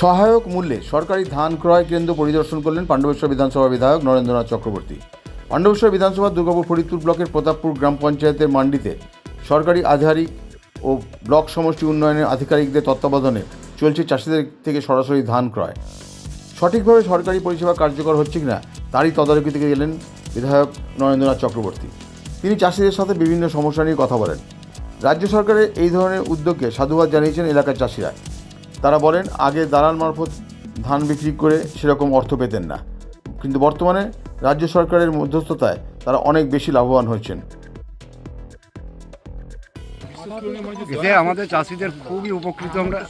সহায়ক মূল্যে সরকারি ধান ক্রয় কেন্দ্র পরিদর্শন করলেন পাণ্ডবেশ্বর বিধানসভা বিধায়ক নরেন্দ্রনাথ চক্রবর্তী। পাণ্ডবেশ্বর বিধানসভা দুর্গাপুর ফরিদপুর ব্লকের প্রতাপপুর গ্রাম পঞ্চায়েতের মান্ডিতে সরকারি আধিকারিক ও ব্লক সমষ্টি উন্নয়নের আধিকারিকদের তত্ত্বাবধানে চলছে চাষিদের থেকে সরাসরি ধান ক্রয়। সঠিকভাবে সরকারি পরিষেবা কার্যকর হচ্ছে কিনা তারই তদারকি থেকে গেলেন বিধায়ক নরেন্দ্রনাথ চক্রবর্তী। তিনি চাষিদের সাথে বিভিন্ন সমস্যা নিয়ে কথা বলেন। রাজ্য সরকারের এই ধরনের উদ্যোগকে সাধুবাদ জানিয়েছেন এলাকার চাষিরা। তারা বলেন, আগে দালাল মারফত ধান বিক্রি করে সেরকম অর্থ পেতেন না। কিন্তু বর্তমানে রাজ্য সরকারের মধ্যস্থতায় তারা অনেক বেশি লাভবান হয়েছেন। এতে আমাদের চাষিদের খুবই উপকৃত আমরা।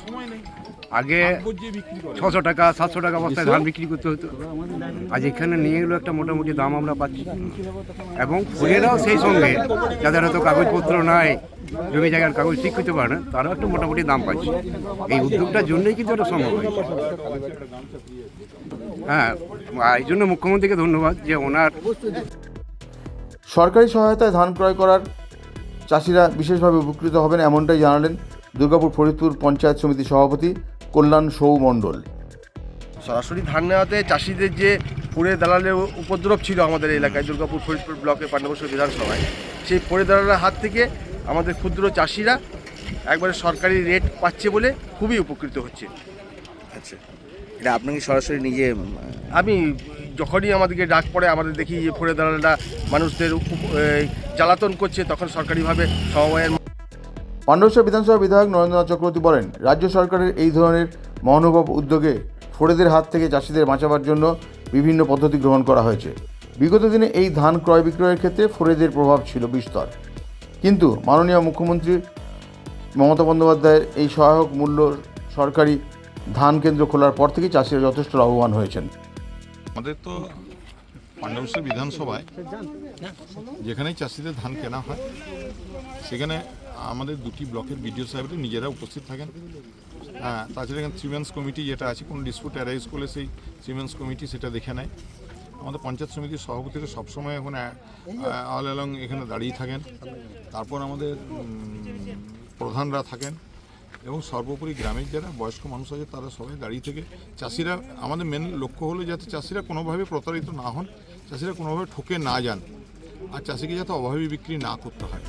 আগে ছশো টাকা, সাতশো টাকা বস্তায় ধান বিক্রি করতে হতো। আজ এখানে নিয়ে গেলেও একটা মোটামুটি দাম আমরা পাচ্ছি। এবং ফুলেরাও সেই সঙ্গে, যাদের হয়তো কাগজপত্র নাই জমি জায়গার কাগজ ঠিক করতে পারে না তারাও একটু মোটামুটি দাম পাচ্ছে। এই উদ্যোগটার জন্যই কিন্তু এটা সম্ভব হয়েছে। হ্যাঁ এই জন্য মুখ্যমন্ত্রীকে ধন্যবাদ যে ওনার সরকারি সহায়তায় ধান ক্রয় করার চাষিরা বিশেষভাবে উপকৃত হবেন এমনটাই জানালেন দুর্গাপুর ফরিদপুর পঞ্চায়েত সমিতির সভাপতি কল্যাণ সৌ মণ্ডল। সরাসরি ধান নেওয়াতে চাষিদের যে পড়ে দালালের উপদ্রব ছিল আমাদের এলাকায় দুর্গাপুর ফরিদপুর ব্লকে পাণ্ডবস্বর বিধানসভায় সেই পড়ে দালালের হাত থেকে আমাদের ক্ষুদ্র চাষিরা একবারে সরকারি রেট পাচ্ছে বলে খুবই উপকৃত হচ্ছে। আচ্ছা এটা আপনাকে সরাসরি নিজে আমি যখনই আমাদেরকে ডাক পড়ে আমাদের দেখি যে ফোরে দালালরা মানুষদের জ্বালাতন করছে তখন সরকারিভাবে সমবায়ের পাণ্ডবেশ্বর বিধানসভা বিধায়ক নরেন্দ্রনাথ চক্রবর্তী বলেন রাজ্য সরকারের এই ধরনের মহানুভব উদ্যোগে ফোরেদের হাত থেকে চাষিদের বাঁচাবার জন্য বিভিন্ন পদ্ধতি গ্রহণ করা হয়েছে। বিগত দিনে এই ধান ক্রয় বিক্রয়ের ক্ষেত্রে ফোরেদের প্রভাব ছিল বিস্তর। কিন্তু মাননীয় মুখ্যমন্ত্রী মমতা বন্দ্যোপাধ্যায়ের এই সহায়ক মূল্য সরকারি ধান কেন্দ্র খোলার পর থেকেই চাষিরা যথেষ্ট লাভবান হয়েছেন। আমাদের তো পাণ্ডবেশ্বর বিধানসভায় যেখানেই চাষিদের ধান কেনা হয়, সেখানে আমাদের দুটি ব্লকের বিডিও সাহেবরা নিজেরা উপস্থিত থাকেন। হ্যাঁ তাছাড়া এখানে থ্রিমেন্স কমিটি যেটা আছে, কোনো ডিসপুট অ্যারাইজ করলে সেই থ্রিমেন্স কমিটি সেটা দেখে নেয়। আমাদের পঞ্চায়েত সমিতির সভাপতিরা সবসময় এখন অল অ্যালং এখানে দাঁড়িয়ে থাকেন। তারপর আমাদের প্রধানরা থাকেন এবং সর্বোপরি গ্রামের যারা বয়স্ক মানুষ আছে তারা সবাই দাঁড়িয়ে থেকে। চাষিরা, আমাদের মেন লক্ষ্য হলো যাতে চাষিরা কোনোভাবে প্রতারিত না হন, চাষিরা কোনোভাবে ঠকে না যান আর চাষিকে যাতে অভাবী বিক্রি না করতে হয়।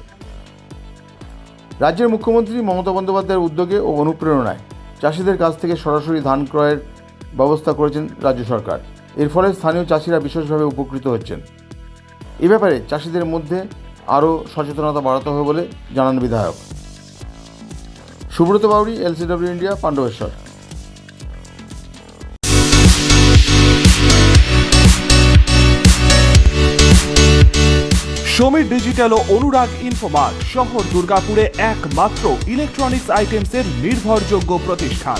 রাজ্যের মুখ্যমন্ত্রী মমতা বন্দ্যোপাধ্যায়ের উদ্যোগে ও অনুপ্রেরণায় চাষিদের কাছ থেকে সরাসরি ধান ক্রয়ের ব্যবস্থা করেছেন রাজ্য সরকার। এর ফলে স্থানীয় চাষিরা বিশেষভাবে উপকৃত হচ্ছেন। এ ব্যাপারে চাষিদের মধ্যে আরও সচেতনতা বাড়াতে হবে বলে জানান বিধায়ক। Subrata Bauri LCW India, Pandabeswar. Samir digital ও অনুরাগ ইনফোমার্ট শহর দুর্গাপুরে একমাত্র ইলেকট্রনিক্স আইটেমসের নির্ভরযোগ্য প্রতিষ্ঠান।